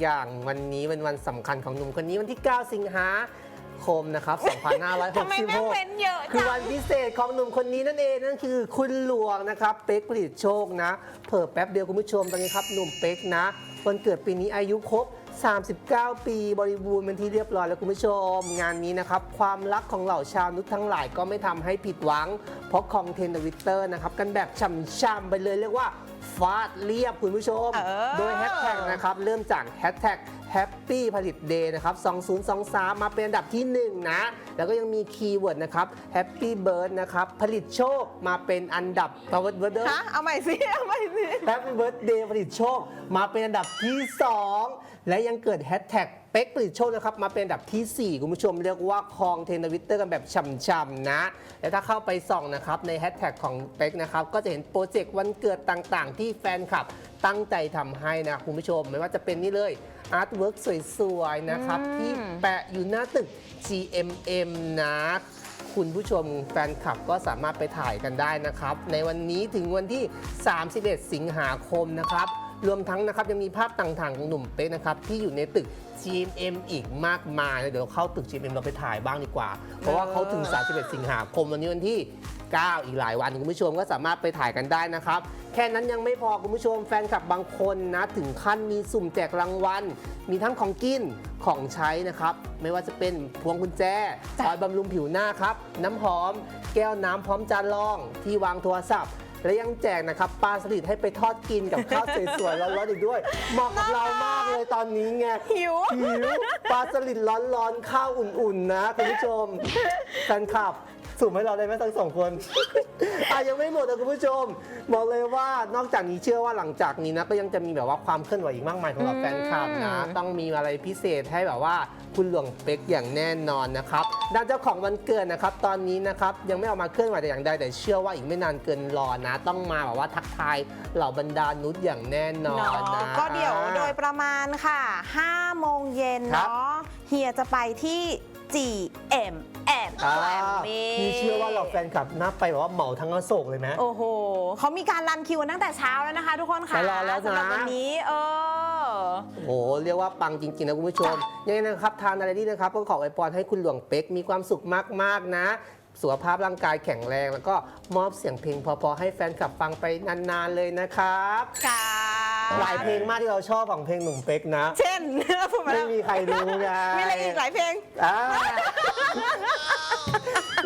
อย่างวันนี้เป็นวันสำคัญของหนุ่มคนนี้วันที่ 9 สิงหาคมนะครับทำไมแม่ง2566เว้นเยอะคือจัวังนพิเศษของหนุ่มคนนี้นั่นเองนั่นคือคุณหลวงนะครับ เป๊กผลิตโชคนะ เผิ่แป๊บเดียวคุณผู้ชมตอนนี้ครับหนุ่มเป๊กนะวันเกิดปีนี้อายุครบ 39 ปีบริบูรณ์เป็นที่เรียบร้อยแล้วคุณผู้ชม งานนี้นะครับ ความรักของเหล่าชาวนุษย์ทั้งหลายก็ไม่ทำให้ผิดหวัง เพราะคองเทนต์ทวิตเตอร์นะครับ กันแบบช่ำๆไปเลยเรียกว่า ฟาดเรียบคุณผู้ชมเออโดยแฮชแท็กนะครับเริ่มจากแฮชแท็ก Happy ผลิต Day นะครับ 2023 มาเป็นอันดับที่ 1 นะ แล้วก็ยังมีคีย์เวิร์ดนะครับ Happy Bird นะครับ ผลิตโชคมาเป็นอันดับประวัติเวิร์ดเดอร์ฮะเอาใหม่สิ เอาใหม่สิ Happy Birthday ผลิตโชคมาเป็นอันดับที่ 2 และยังเกิดแฮชแท็กเป๊กผลิตโชคนะครับ มาเป็นอันดับทีสี่4 คุณผู้ชมเรียกว่าครองเทรนด์ทวิตเตอร์กันแบบช่ำๆนะ และถ้าเข้าไปส่องนะครับในแฮชแท็กของเป๊กนะครับ ก็จะเห็นโปรเจกต์วันเกิดต่างๆ ที่แฟนคลับตั้งใจทำให้นะคุณผู้ชมไม่ว่าจะเป็นนี่เลยอาร์ตเวิร์กสวยๆนะครับอืมที่แปะอยู่หน้าตึก GMM นะคุณผู้ชมแฟนคลับก็สามารถไปถ่ายกันได้นะครับ ในวันนี้ถึงวันที่ 31 สิงหาคมนะครับ รวมทั้งนะครับยังมีภาพต่างๆของหนุ่มเป๊กนะครับที่อยู่ในตึก GMM อีกมากมายเดี๋ยวเราเข้าตึก GMM เราไปถ่ายบ้างดีกว่า เพราะว่าเขาถึง 31 สิงหาคมวันนี้วันที่ 9 อีกหลายวันคุณผู้ชมก็สามารถไปถ่ายกันได้นะครับ แค่นั้นยังไม่พอคุณผู้ชมแฟนคลับบางคนนะ ถึงขั้นมีสุ่มแจกรางวัล มีทั้งของกินของใช้นะครับ ไม่ว่าจะเป็นพวงกุญแจออยล์บำรุงผิวหน้าครับ น้ำหอม แก้วน้ำพร้อมจานรองที่วางโทรศัพท์ และยังแจกนะครับปลาสลิดให้ไปทอดกินกับข้าวสวยๆร้อนๆอีกด้วย เหมาะกับเรามากเลยตอนนี้ไงหิวหิวปลาสลิดร้อนๆข้าวอุ่นๆนะคุณผู้ชมแฟนคลับ สุ่มให้เราได้ไหมทั้งสองคน อะยังไม่หมดนะคุณผู้ชม บอกเลยว่านอกจากนี้เชื่อว่าหลังจากนี้นะ ก็ยังจะมีแบบว่าความเคลื่อนไหวอีกมากมายของเราอืมแฟนคลับนะ ต้องมีอะไรพิเศษให้แบบว่าคุณหลวงเป๊กอย่างแน่นอนนะครับด้านเจ้าของวันเกิดนะครับ ตอนนี้นะครับยังไม่ออกมาเคลื่อนไหวแต่อย่างใดแต่เชื่อว่าอีกไม่นานเกินรอนะ ต้องมาแบบว่าทักทายเหล่าบรรดานุษย์อย่างแน่นอนเนาะนะ ก็เดี๋ยวโดยประมาณค่ะ5โมงเย็นครับ เนาะเฮียจะไปที่ GMM อ่าแกรมมี่พี่เชื่อว่าเราแฟนคลับน่าไปแบบว่าเหมาทั้งอโศกเลยไหมโอ้โหเขามีการรันคิวกันตั้งแต่เช้าแล้วนะคะ ทุกคนค่ะไปรอแล้วนะ สำหรับวันนี้ เออ โอ้โห เรียกว่าปังจริง ๆ นะคุณผู้ชม ยังไงนะครับ ทางนารีนะครับ ก็ขออวยพรให้คุณหลวงเป๊กมีความสุขมาก ๆ นะ สุขภาพร่างกายแข็งแรง แล้วก็มอบเสียงเพลงเพอๆ ให้แฟนคลับฟังไปนาน ๆ เลยนะครับ ค่ะหลายเพลงมากที่เราชอบของเพลงหนุ่มเป๊กนะ เช่น พูดมาไม่แล้วมีใครรู้ไงมีอะไรอีกหลายเพลง อ่า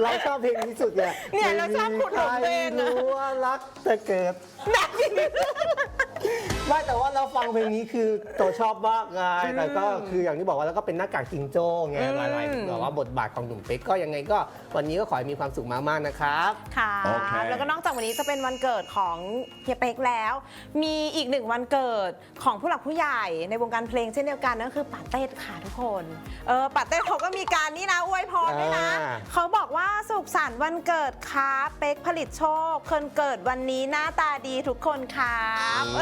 เราชอบเพลงนี้สุดไงเนี่ยเราชอบขุดหลุมตัวเองอะ ไม่มีใครรู้ว่ารักจะเกิดหนักจริง ไม่แต่ว่าเราฟังเพลงนี้คือตัวชอบมากไงแต่ก็คืออย่างที่บอกว่าแล้วก็เป็นหน้ากากจิงโจ้ไงอืมหลายๆแบบว่าบทบาทของหนุ่มเป๊กก็ยังไงก็วันนี้ก็ขอให้มีความสุขมากๆนะครับค่ะโอเค แล้วก็นอกจากวันนี้จะเป็นวันเกิดของเฮียเป๊กแล้ว มีอีกหนึ่งวันเกิดของผู้หลักผู้ใหญ่ในวงการเพลงเช่นเดียวกันนั่นคือปาเต้ค่ะทุกคนเออปาเต้เขาก็มีการนี่นะอวยพรด้วยนะอ่าเขาบอกว่าสุขสันต์วันเกิดครับเป๊กผลิตโชคคนเกิดวันนี้หน้าตาดีทุกคนครับ